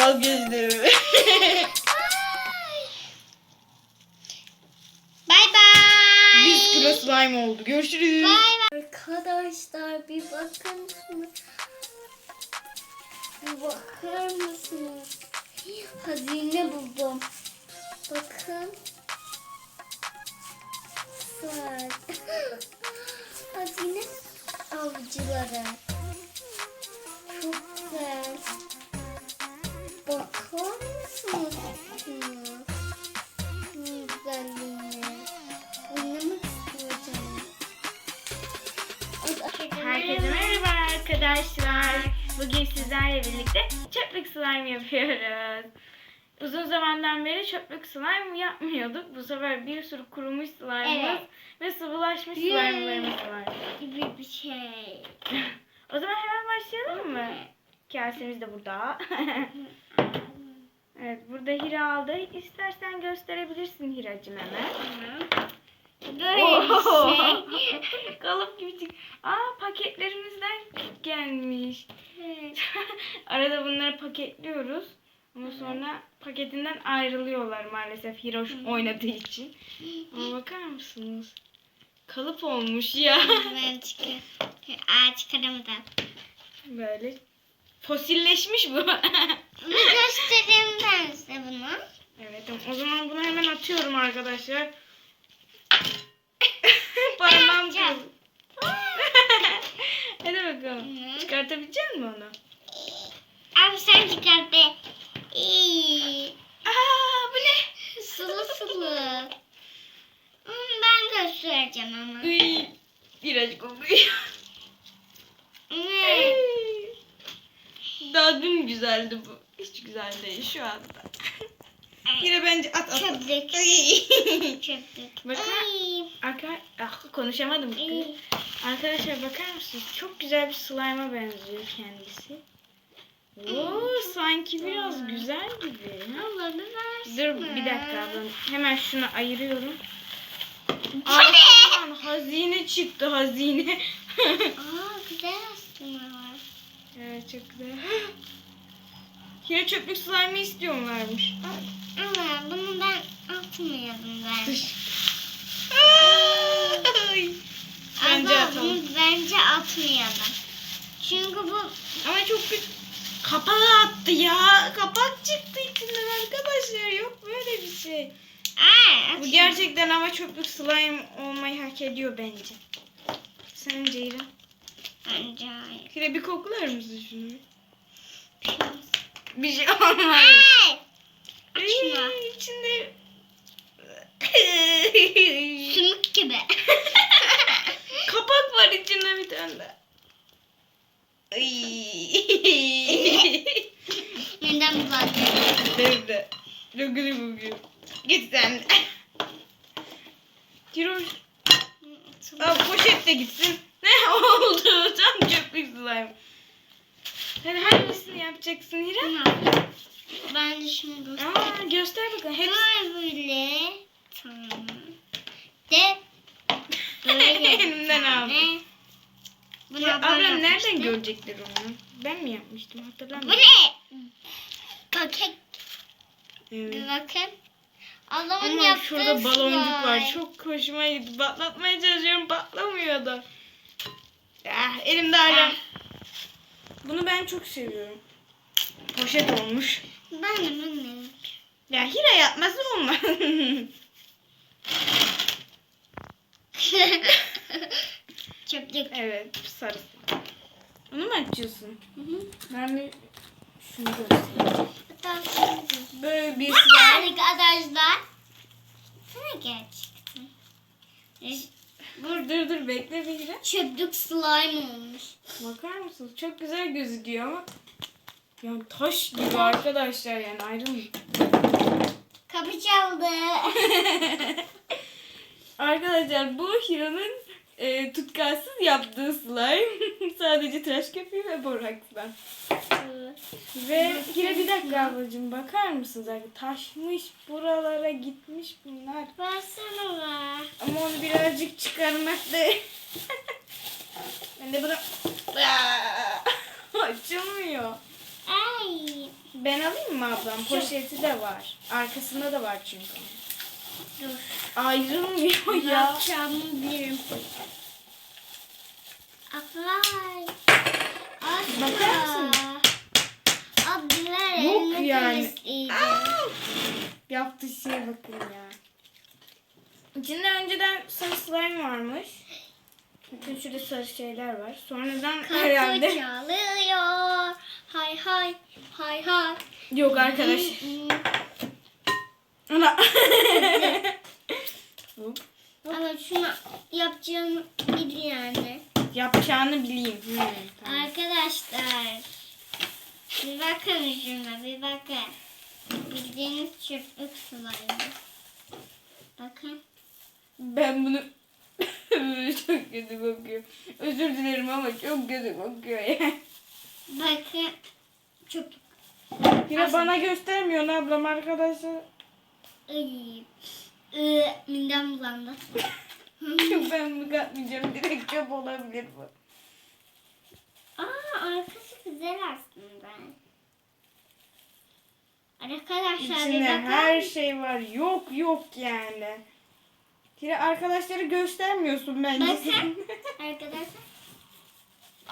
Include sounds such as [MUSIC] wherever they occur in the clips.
arkadaşlar vazgeçtim. Bay bay. Biz kura slime oldu. Görüşürüz. Bay bay. Arkadaşlar bir bakın mısınız? Bir bakar mısınız? Hazine buldum. Bakın. Saat. [LAUGHS] Hazine avcıları. Arkadaşlar. Bugün sizlerle birlikte çöplük slime yapıyoruz. Uzun zamandan beri çöplük slime yapmıyorduk. Bu sefer bir sürü kurumuş slime'ımız Evet. ve sıvılaşmış slime'larımız var. gibi bir şey. [LAUGHS] o zaman hemen başlayalım mı? Kasemiz de burada. [LAUGHS] evet burada Hira aldı. İstersen gösterebilirsin Hiracığım hemen. Böyle bir şey. [LAUGHS] Kalıp gibi çık. Aa paketlerimizden gelmiş. [LAUGHS] Arada bunları paketliyoruz. Ama sonra paketinden ayrılıyorlar maalesef Hiroş oynadığı için. Ama [LAUGHS] bakar mısınız? Kalıp olmuş ya. [LAUGHS] Ben çıkar. Aa çıkaramadım. Böyle fosilleşmiş bu. Bir göstereyim ben size bunu. evet o zaman bunu hemen atıyorum arkadaşlar. Hadi bakalım. Hı. Çıkartabilecek misin onu? Abi sen çıkart be. İyi. Aa bu ne? Sulu [LAUGHS] sulu. Hmm, ben göstereceğim ama. Iy, İğrenç kokuyor. Hmm. Daha dün güzeldi bu. Hiç güzel değil şu anda. Yine bence at at. Çöplük. Iy. Çöplük. Bakın. Arka, ah, konuşamadım. İyi. Arkadaşlar bakar mısınız? Çok güzel bir slime'a benziyor kendisi. Oo, sanki biraz güzel gibi. bir versin. Dur bir dakika ablam. Hemen şunu ayırıyorum. Aman, hazine çıktı hazine. [LAUGHS] Aa güzel aslında var. evet çok güzel. [GASPS] Yine çöplük slime istiyorlarmış. Ama bunu ben atmıyordum ben. Bence Ama atalım. bunu bence atmayalım. Çünkü bu Ama çok kötü. Kapağı attı ya. Kapak çıktı içinden arkadaşlar. Yok böyle bir şey. Aa, Bu gerçekten ama çöplük slime olmayı hak ediyor bence. Sence İrem? Bence hayır. Şöyle bir koklar mısın şunu? Bir şey olmaz. Açma. Ay, içinde... Sümük gibi. [LAUGHS] Kapak var içinde bir tane de. Ay. Neden bulanıyor? Nerede? Lokulu bugün. Git sen. Kiroş. Aa, poşet de gitsin. Ne oldu? [LAUGHS] Tam çöplük slime. Sen hangisini yapacaksın Hira? Ben de şunu göster. Aa, göster bakalım. Hepsi. Böyle böyle. Tamam. De. [LAUGHS] Elimden aldım. Bunu Ya, ablam nereden yapmıştı. görecekler onu? Ben mi yapmıştım Bu hatırlamıyorum. ne? Paket. Evet. Bir bakın. Ablamın Ama yaptığı şurada baloncuk var. slime. Çok hoşuma gitti. Patlatmaya çalışıyorum. Patlamıyor da. Ah, elimde hala. Bunu ben çok seviyorum. Poşet olmuş. Ben de de. Ya Hira yapması olmaz. [LAUGHS] [LAUGHS] Çöplük. evet sarısı. Onu mu açıyorsun? Hı hı. Ben bir şunu göstereyim. Böyle bir Arkadaşlar. Sana gerçekten. Dur dur dur bekle bir Hira. Çöplük slime olmuş. Bakar mısınız? Çok güzel gözüküyor ama yani taş gibi arkadaşlar yani ayrılmıyor. Kapı çaldı. [LAUGHS] Arkadaşlar bu Hira'nın e, tutkalsız yaptığı slime. [LAUGHS] Sadece tıraş köpüğü ve borakstan. Ve Hira bir dakika ablacığım bakar mısınız? Taşmış buralara gitmiş bunlar. Versene be. Ama onu birazcık çıkarmak da... [LAUGHS] ben de bunu... [LAUGHS] Açılmıyor. Ay. Ben alayım mı ablam? Poşeti de var. Arkasında da var çünkü. Dur. Ayrılmıyor Ne ya. yapacağımı bilirim. Aklay. Bakar mısın? Abdüler Yok yani. Yaptığı şeye bakın ya. İçinde önceden sarı slime varmış. Bütün şurada sarı şeyler var. Sonradan Kapı herhalde... çalıyor. Hay hay. Hay hay. Yok arkadaş. Ana. Ama şunu yapacağımı bil yani. Yapacağını bileyim. Hmm, tamam. Arkadaşlar. Bir bakın şuna bir bakın. Bildiğiniz çöplük suları. Bakın. Ben bunu [LAUGHS] çok kötü kokuyor. Özür dilerim ama çok kötü kokuyor yani. Bakın. Çöplük. Yine bana göstermiyorsun ablam arkadaşlar. Iy. Iı, midem bulandı. [LAUGHS] ben bunu katmayacağım. Direkt çöp olabilir bu. Aa arkası güzel aslında. Arkadaşlar bir İçinde bakar her mısınız? şey var. Yok yok yani. Yine arkadaşları göstermiyorsun bence. Bakın. [LAUGHS] Arkadaşlar.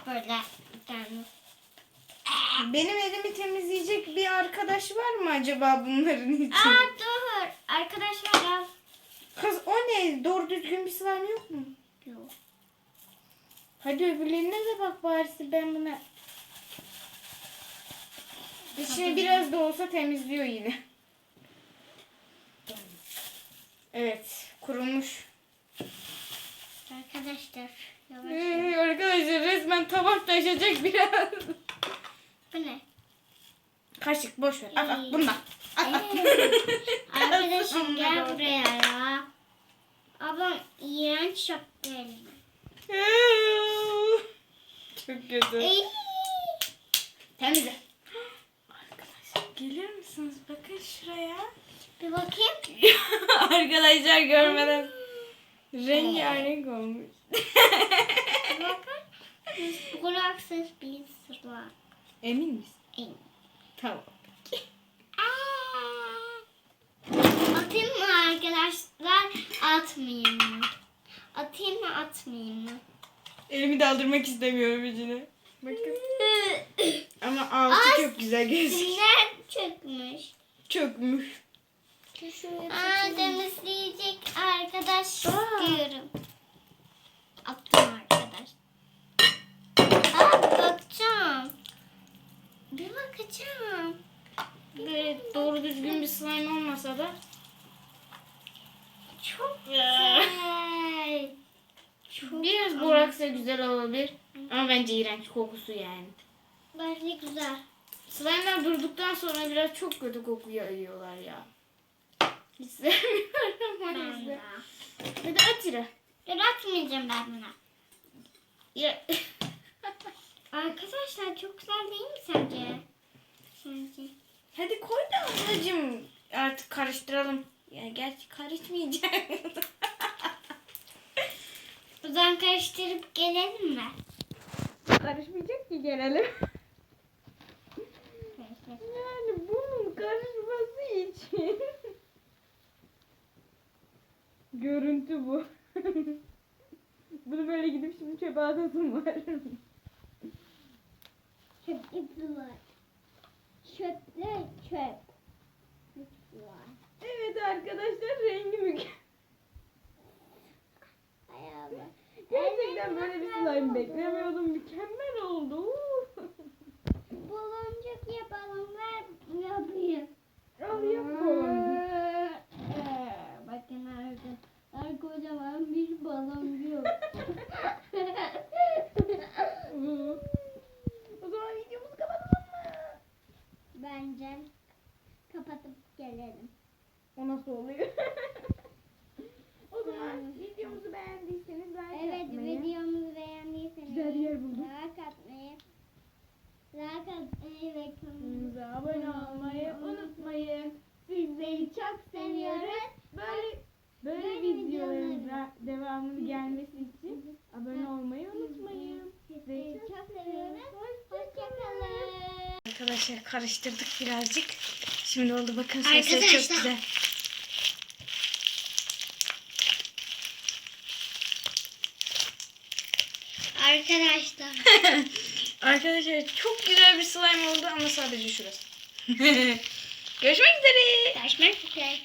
Böyle bir tane. Benim elimi temizleyecek bir arkadaş var mı acaba bunların için? Aa dur. Arkadaşlar al. Kız o ne? Doğru düzgün bir slime yok mu? Yok. Hadi öbürlerine de bak bari ben buna. Dışını biraz da olsa temizliyor yine. Evet, kurumuş. Arkadaşlar. Yavaş. Ee, arkadaşlar resmen tabak taşacak biraz. Bu ne? Kaşık boş ver. Al al bundan. Ee, Arkadaşım [LAUGHS] gel buraya ya. Ablam iğrenç yaptı elime. [LAUGHS] Çok kötü. Temizle. Arkadaşlar gelir misiniz? Bakın şuraya. Bir bakayım. [LAUGHS] Arkadaşlar görmeden rengarenk olmuş. Bakın. Kulaksız bir sıra. Emin misin? Ey. Tamam. Aa! Atayım mı arkadaşlar? Atmayayım mı? Atayım mı atmayayım mı? Elimi daldırmak istemiyorum içine. Bakın. [LAUGHS] Ama altı Ay, çok güzel gözüküyor. Çökmüş. Çökmüş. Aa, temizleyecek arkadaş Aa. istiyorum. Attım arkadaş. Aa, bakacağım. Bir bakacağım. Böyle doğru düzgün bir slime olmasa da Çok güzel. Çok biraz boraksa güzel olabilir. Ama bence iğrenç kokusu yani. Bence güzel. Slime'lar durduktan sonra biraz çok kötü koku yayıyorlar ya. Hiç sevmiyorum Ben maalesef. de. Hadi at yere. Dur atmayacağım ben buna. Ya. Arkadaşlar çok güzel değil mi sence? Sence? Hadi koy da ablacığım. Artık karıştıralım. Ya gerçi karışmayacak. [LAUGHS] O zaman karıştırıp gelelim mi? Karışmayacak ki gelelim. Yani bunun karışması için. Görüntü bu. [LAUGHS] Bunu böyle gidip şimdi çöpe atasım var. Çöp ipi var. Çöpler çöp. İpi var. evet arkadaşlar rengi mükemmel. Ayağıma. Gerçekten böyle bir slime beklemiyordum. Mükemmel oldu. Baloncuk yapalım ver yapayım. Al yap balon. Bakın arka, arka kocaman bir baloncuk. o zaman videomuzu kapatalım mı? Bence kapatıp gelelim. O nasıl oluyor? o zaman Yani. videomuzu beğendiyseniz like Evet yapmayı. videomuzu beğendiyseniz Güzel yer buldum. like atmayı like atmayı ve kanalımıza Kanalımıza abone olmayı unutmayın. Arkadaşlar karıştırdık birazcık. Şimdi oldu bakın sesleri çok güzel. Arkadaşlar. [LAUGHS] Arkadaşlar çok güzel bir slime oldu ama sadece şurası. [LAUGHS] Görüşmek üzere. Görüşmek üzere.